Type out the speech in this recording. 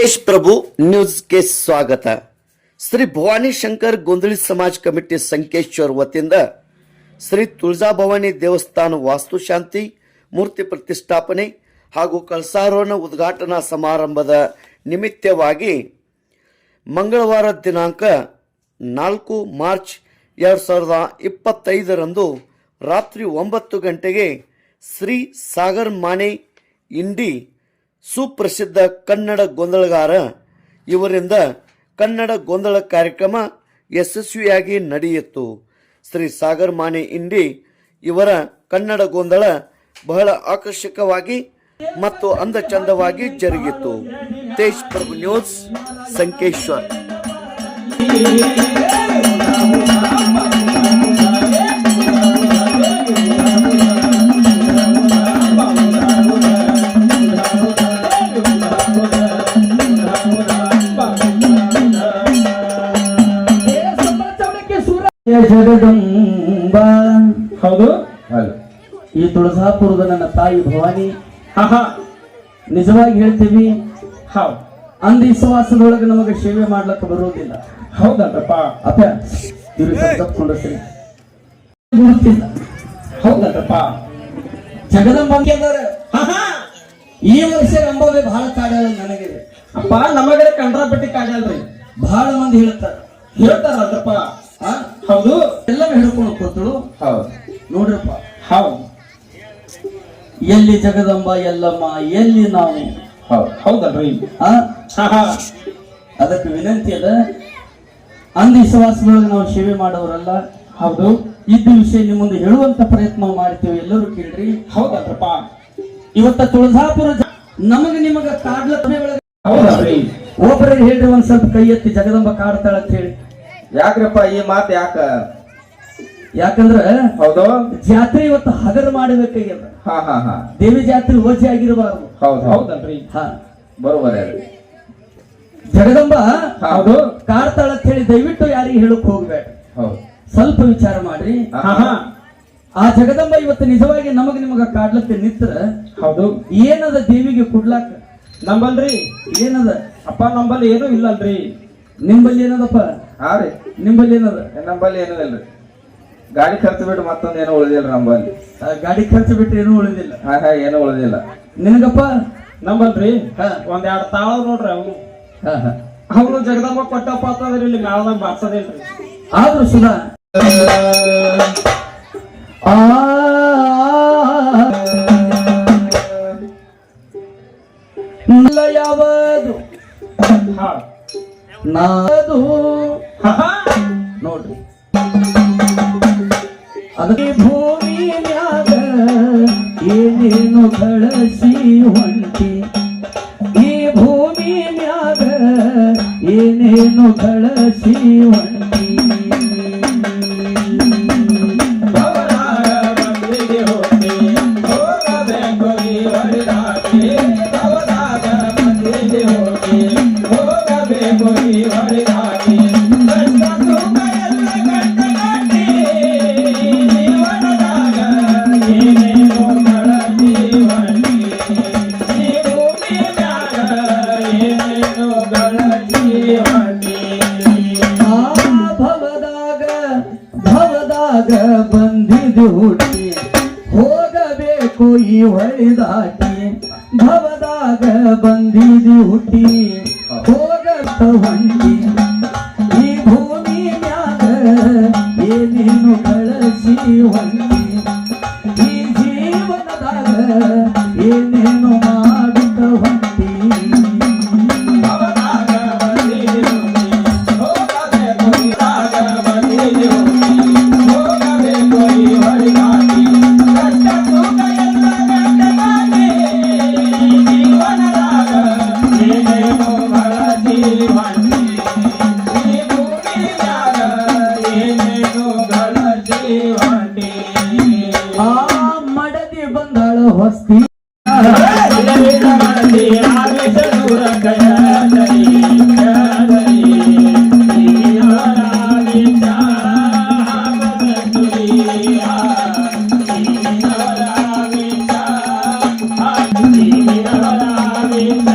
ತೇಜ್ ಪ್ರಭು ನ್ಯೂಸ್ಗೆ ಸ್ವಾಗತ. ಶ್ರೀ ಭವಾನಿ ಶಂಕರ್ ಗೊಂದಳಿ ಸಮಾಜ್ ಕಮಿಟಿ ಸಂಕೇಶ್ವರ್ ವತಿಯಿಂದ ಶ್ರೀ ತುಳಜಾಭವಾನಿ ದೇವಸ್ಥಾನ ವಾಸ್ತುಶಾಂತಿ ಮೂರ್ತಿ ಪ್ರತಿಷ್ಠಾಪನೆ ಹಾಗೂ ಕಳಸಾರೋಹಣ ಉದ್ಘಾಟನಾ ಸಮಾರಂಭದ ನಿಮಿತ್ತವಾಗಿ ಮಂಗಳವಾರ ದಿನಾಂಕ ನಾಲ್ಕು ಮಾರ್ಚ್ ಎರಡು ಸಾವಿರದ ಇಪ್ಪತ್ತೈದರಂದು ರಾತ್ರಿ ಒಂಬತ್ತು ಗಂಟೆಗೆ ಶ್ರೀ ಸಾಗರ್ ಮಾನೆ ಇಂಡಿ ಸುಪ್ರಸಿದ್ಧ ಕನ್ನಡ ಗೊಂದಲಗಾರ. ಇವರಿಂದ ಕನ್ನಡ ಗೊಂದಲ ಕಾರ್ಯಕ್ರಮ ಯಶಸ್ವಿಯಾಗಿ ನಡೆಯಿತು. ಶ್ರೀ ಸಾಗರ್ ಮಾನೆ ಇಂಡಿ ಇವರ ಕನ್ನಡ ಗೊಂದಲ ಬಹಳ ಆಕರ್ಷಕವಾಗಿ ಮತ್ತು ಅಂದಚಂದವಾಗಿ ಜರುಗಿತು. ತೇಜ್ ಪ್ರಭು ನ್ಯೂಸ್, ಸಂಕೇಶ್ವರ್. ಜಗದಂಬ. ಹೌದು? ಈ ತುಳಸಾಪುರದ ನನ್ನ ತಾಯಿ ಭವಾನಿ. ನಿಜವಾಗಿ ಹೇಳ್ತೀವಿ ಹೌದು ಅಂಧವಿಶ್ವಾಸದೊಳಗೆ ನಮಗೆ ಸೇವೆ ಮಾಡ್ಲಕ್ಕೆ ಬರೋದಿಲ್ಲ ಹೌದಲ್ರಪ್ಪ ಅಪ್ಪ ಇವ್ರಿಗೆ ತಪ್ಪಿಕೊಂಡಿರ್ತೀನಿ ಗುರುತಿಲ್ಲ. ಈ ವರ್ಷ ಅಂಬಾವೆ ಬಹಳ ಕಾಡಲ್ಲ ನನಗೆ. ಅಪ್ಪ ನಮಗಡೆ ಕಂಡ್ರಾಪಟ್ಟಿ ಕಾಡಲ್ರಿ ಬಹಳ ಮಂದಿ ಹೇಳ್ತಾರ. ಆ? ಹೌದು. ಎಲ್ಲ ಹಿಡ್ಕೊಂಡು ಕೂತಳು ಹೌದು. ನೋಡ್ರಪ್ಪ. ಹೌದು. ಎಲ್ಲಿ ಜಗದಂಬ ಎಲ್ಲಮ್ಮ ಎಲ್ಲಿ ನಾವು? ಹೌದ್. ಹೌದಲ್ರಿ. ಅದಕ್ಕೆ ವಿನಂತಿ ಅದ. ಅಂಧವಿಶ್ವಾಸದೊಳಗೆ ನಾವು ಸೇವೆ ಮಾಡೋರಲ್ಲ. ಹೌದು. ಇದ್ದ ವಿಷಯ ನಿಮ್ಮ ಮುಂದೆ ಹೇಳುವಂತ ಪ್ರಯತ್ನ ಮಾಡ್ತೇವೆ ಎಲ್ಲರೂ ಕೇಳ್ರಿ. ಹೌದಲ್ರಪ್ಪ. ಇವತ್ತ ತುಳಜಾಪುರ ನಮಗ ನಿಮಗ ಕಾಡ್ಲ ಒಬ್ಬರಿಗೆ ಹೇಳ್ರಿ ಒಂದ್ ಸ್ವಲ್ಪ ಕೈ ಎತ್ತಿ ಜಗದಂಬ ಕಾಡ್ತಾಳ ಅಂತ ಹೇಳಿ. ಯಾಕ್ರಪ್ಪ ಈ ಮಾತು ಯಾಕ? ಯಾಕಂದ್ರ ಹೌದು. ಜಾತ್ರೆ ಇವತ್ತು ಹಗರ ಮಾಡಬೇಕಾಗ್ಯದ ಹಾ ಹಾ ಹಾ. ದೇವಿ ಜಾತ್ರೆ ಓಜಿ ಆಗಿರಬಾರ್ದು. ಹೌದು ಹೌದು. ಹೌದಲ್ರಿ. ಹಾ. ಬರೋಬರ. ಜಗದಂಬ ಹೌದು. ಕಾಡ್ತಾಳ ಅಂತ ಹೇಳಿ ದಯವಿಟ್ಟು ಯಾರಿಗೆ ಹೇಳಕ್ ಹೋಗ್ಬೇಡ. ಹೌದು. ಸ್ವಲ್ಪ ವಿಚಾರ ಮಾಡ್ರಿ. ಹಾ ಹಾ ಆ ಜಗದಂಬ ಇವತ್ತು ನಿಜವಾಗಿ ನಮಗ ನಿಮಗ ಕಾಡ್ಲಕ್ಕೆ ನಿಂತ್ರ. ಹೌದು. ಏನದ ದೇವಿಗೆ ಕೊಡ್ಲಾಕ? ನಂಬಲ್ರಿ. ಏನದ? ಅಪ್ಪ ನಂಬಲ್ ಏನೂ ಇಲ್ಲಲ್ರಿ. ನಿಂಬಲ್ಲಿ ಏನದಪ್ಪ? ಹಾ ರೀ ನಿಂಬಲ್ಲಿ ಏನದ? ಏನ್ ನಂಬಲ್ಲಿ ಏನೂ ಇಲ್ರಿ ಗಾಡಿ ಖರ್ಚು ಬಿಟ್ಟು ಮತ್ತೊಂದ್ ಏನೂ ಉಳಿದಿಲ್ಲ ನಂಬಲ್ಲಿ ಆ, ಗಾಡಿ ಖರ್ಚು ಬಿಟ್ಟು ಏನೂ ಉಳಿದಿಲ್ಲ. ಹಾ ಹಾ ಏನೂ ಉಳಿದಿಲ್ಲ. ನಿನಗಪ್ಪ ನಂಬಲ್ರಿ? ಹಾ. ಒಂದ್ ಎರಡ್ ತಾಳ ನೋಡ್ರಿ ಅವನು ಹಾ, ಹಾ. ಅವನು ಜಗದಮ್ಮ ಕೊಟ್ಟಪ್ಪ ಅಂತಂದ್ರೆ ಇಲ್ಲಿ ಮ್ಯಾಳದಾಗ ಬಾರ್ಸೋದಿಲ್ರಿ. ಆದ್ರೂ ಸುಧಾ ಆ ನಲ್ಲ ಯಾವುದು ಹಾ. ನಾದು ನೋಡ್ರಿ. ಅದಕ್ಕೆ ಭೂಮಿ ಮ್ಯಾಗ ಏನೇನು ಕಳಸಿ ಹೊಂಟಿ. ಈ ಭೂಮಿ ಮ್ಯಾಗ ಏನೇನು ಕಳಸಿ ಹೊಂಟಿ. ಭವದಾಗ ಭವದಾಗ ಬಂದಿದು ಹುಟ್ಟಿ. ಹೋಗಬೇಕು ಈ ಹೊಳಿದಾಟಿ ಭವದಾಗ ಬಂದಿದು ಹುಟ್ಟಿ. ಹೋಗತ್ತ ಈ ಭೂಮಿ ಮ್ಯಾಗ ಏನೇನು ಕಳಸಿ ಹೊಂಟಿ ಈ ಜೀವನದಾಗ ಏನೇನು ಮಾಡುತ್ತ 你你你你你